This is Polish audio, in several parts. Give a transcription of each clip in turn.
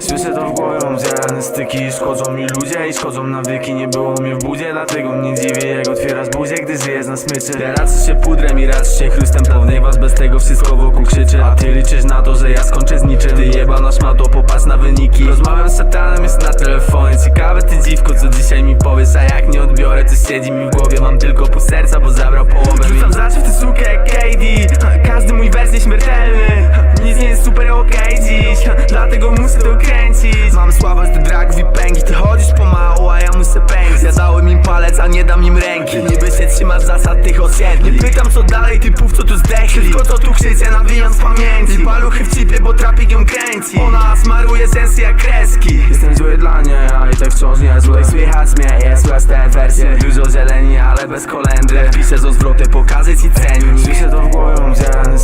Słyszę to w głowie, mam zjarane styki Szkodzą mi ludzie i szkodzą nawyki Nie było mnie w budzie, dlatego mnie dziwi Jak otwierasz buzię, gdy żyjesz na smyczy Teraz się pudrem i raz się chrustem Pewnej was bez tego wszystko wokół krzyczy. A ty liczysz na to, że ja skończę z niczym. Ty jebana szmato, popatrz na wyniki. Rozmawiam z satanem, jest na telefonie. Ciekawe ty dziwko, co dzisiaj mi powiesz A jak nie odbiorę, to siedzi mi w głowie. Mam tylko pół serca, bo zabrał połowę Rzucam zawsze w tę sukę KD Dlatego muszę to kręcić. Mam słabość do dragów i pęki Ty chodzisz pomału, a ja muszę pędzić. Zjadałem im palec, a nie dam im ręki. Niby się trzymasz zasad tych osiedli Nie pytam co dalej typów, co tu zdechli. Tylko co tu krzycie, nawijam z pamięci. I paluchy w cipie, bo trapik ją kręci. Ona smaruje sensy jak kreski. Jestem zły dla niej, a i tak wciąż nie zły. Słychać mnie, jest te wersje. Dużo zieleni, ale bez kolendry Piszę z zwroty, pokazać i cenić Słyszę to w głowie, mam zjarane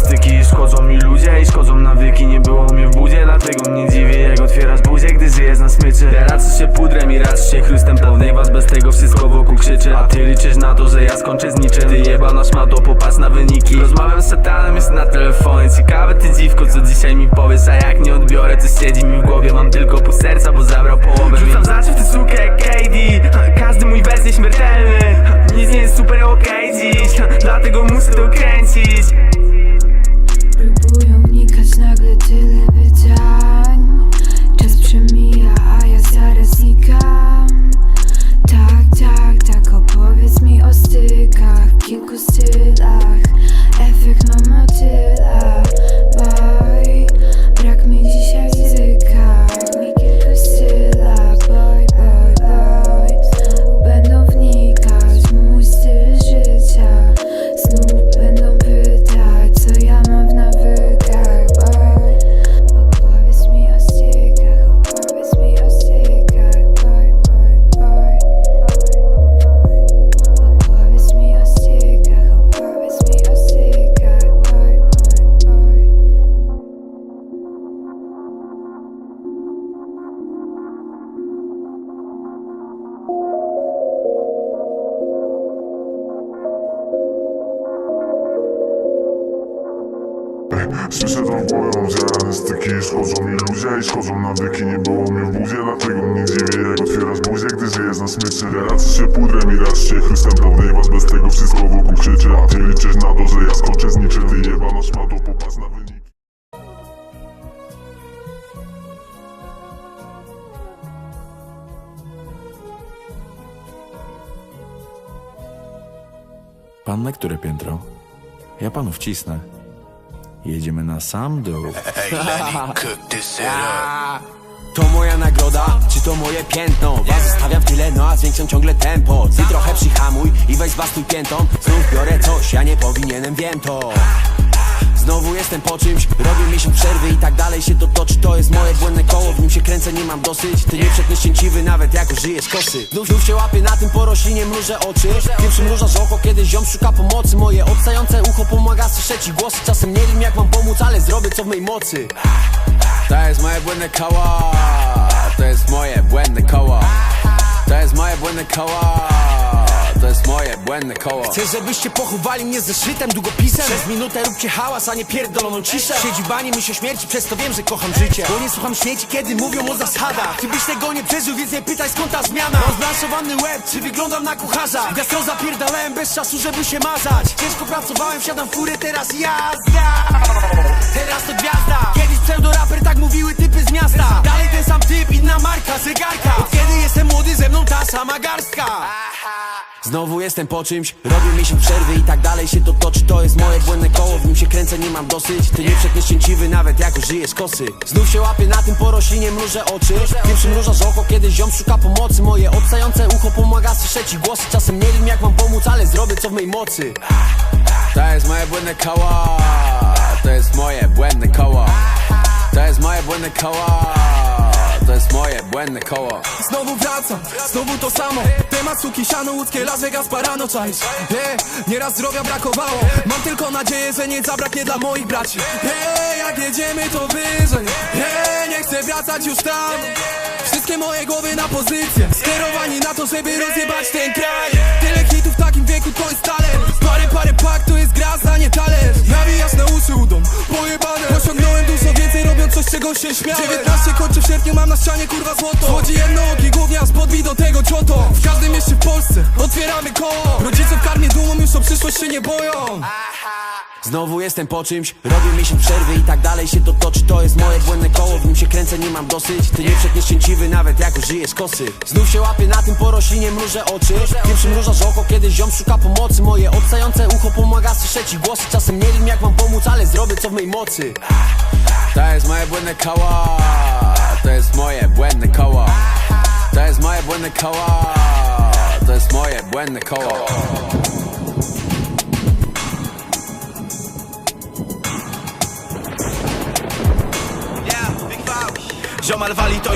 się chrustem Pełnej was bez tego wszystko wokół krzyczy. A ty liczysz na to, że ja skończę z niczym. Ty jebana szmato, popatrz na wyniki. Rozmawiam z satanem, jest na telefonie. Ciekawe ty dziwko, co dzisiaj mi powiesz. A jak nie odbiorę, to siedzi mi w głowie. Mam tylko pół serca, bo zabrał połowę Rzucam zawsze w tę sukę Słyszę tą zjarane styki Szkodzą mi i szkodzą nawyki Nie było mnie w budzie, dlatego mnie dziwi Jak otwierasz buzię, gdy żyjesz na smyczy. Raczy się pudrem i raz się chrustem Pełnej was bez tego wszystko wokół krzyczy. A ty liczysz na to, że ja skończę z niczym Ty jebana szmato, popatrz na wyniki Pan na które piętro? Ja panu wcisnę. Jedziemy na sam dół. To moja nagroda, czy to moje piętno? Was zostawiam w tyle, no a zwiększam ciągle tempo. Ty trochę przyhamuj i weź zbastuj piętą. Znów biorę coś, ja nie powinienem, wiem to Znowu jestem po czymś, robię miesiąc przerwy i tak dalej się to toczy To jest moje błędne koło, w nim się kręcę, nie mam dosyć. Ty nie nieszczęśliwy, nawet jak żyjesz kosy. Znów, znów się łapię na tym, po roślinie mrużę oczy. Wiem, przymrużasz oko, kiedy ziom szuka pomocy. Moje odstające ucho pomaga słyszeć ci głosy. Czasem nie wiem jak mam pomóc, ale zrobię co w mej mocy. To jest moje błędne koło. To jest moje błędne koło. To jest moje błędne koło To jest moje błędne koło. Chcę, żebyście pochowali mnie ze szytem długopisem. Przez minutę róbcie hałas, a nie pierdoloną ciszę. Siedzi w bani, myśl o śmierci, przez to wiem, że kocham życie. Bo nie słucham śmieci, kiedy mówią o zasadach. Ty byś tego nie przeżył, więc nie pytaj skąd ta zmiana? Mam zblanszowany łeb, czy wyglądam na kucharza? W gastro zapierdalałem bez czasu, żeby się mazać. Ciężko pracowałem, wsiadam w furę, teraz jazda. Teraz to gwiazda. Kiedyś pseudoraper, tak mówiły typy z miasta. Dalej ten sam typ, inna marka, zegarka. Od kiedy jestem młody, ze mną ta sama garstka Znowu jestem po czymś, robię miesiąc przerwy i tak dalej się to toczy. To jest moje błędne koło, w nim się kręcę, nie mam dosyć. Ty nie nieszczęśliwy, nawet jak żyjesz kosy. Znów się łapię na tym, po roślinie mrużę oczy. Ty przymrużasz oko, kiedy ziom szuka pomocy. Moje odstające ucho pomaga słyszeć ci głosy. Czasem nie wiem jak mam pomóc, ale zrobię co w mej mocy. To jest moje błędne koło. To jest moje błędne koło. To jest moje błędne koło To jest moje błędne koło. Znowu wracam, znowu to samo. Temat suki, siano, łódzkie, Las Vegas, parano, czaisz? Yeah, Nieraz zdrowia brakowało. Mam tylko nadzieję, że nie zabraknie dla moich braci. Hej, jak jedziemy to wyżej. Hej, nie chcę wracać już tam. Wszystkie moje głowy na pozycję. Skierowani na to, żeby rozjebać ten kraj czego się śmiałem. 19 kończy w sierpniu, mam na ścianie kurwa złoto. Chodzi jednooki gówniarz, podbij do tego cioto. W każdym mieście w Polsce otwieramy koło. Rodziców karmię dumą, już o przyszłość się nie boją. Znowu jestem po czymś, robię miesiąc przerwy i tak dalej się to toczy. To jest moje błędne kręcę, nie mam dosyć. Ty nie przetniesz nawet jak użyjesz kosy. Znów się łapię na tym po roślinie, mrużę oczy. Pierwszy mrużasz oko, kiedy ziom szuka pomocy. Moje odstające ucho pomaga słyszeć ich głosy. Czasem nie wiem jak mam pomóc, ale zrobię co w mej mocy. To jest moje błędne koło. To jest moje błędne koło. To jest moje błędne koło. To jest moje błędne koło Ziomal wali to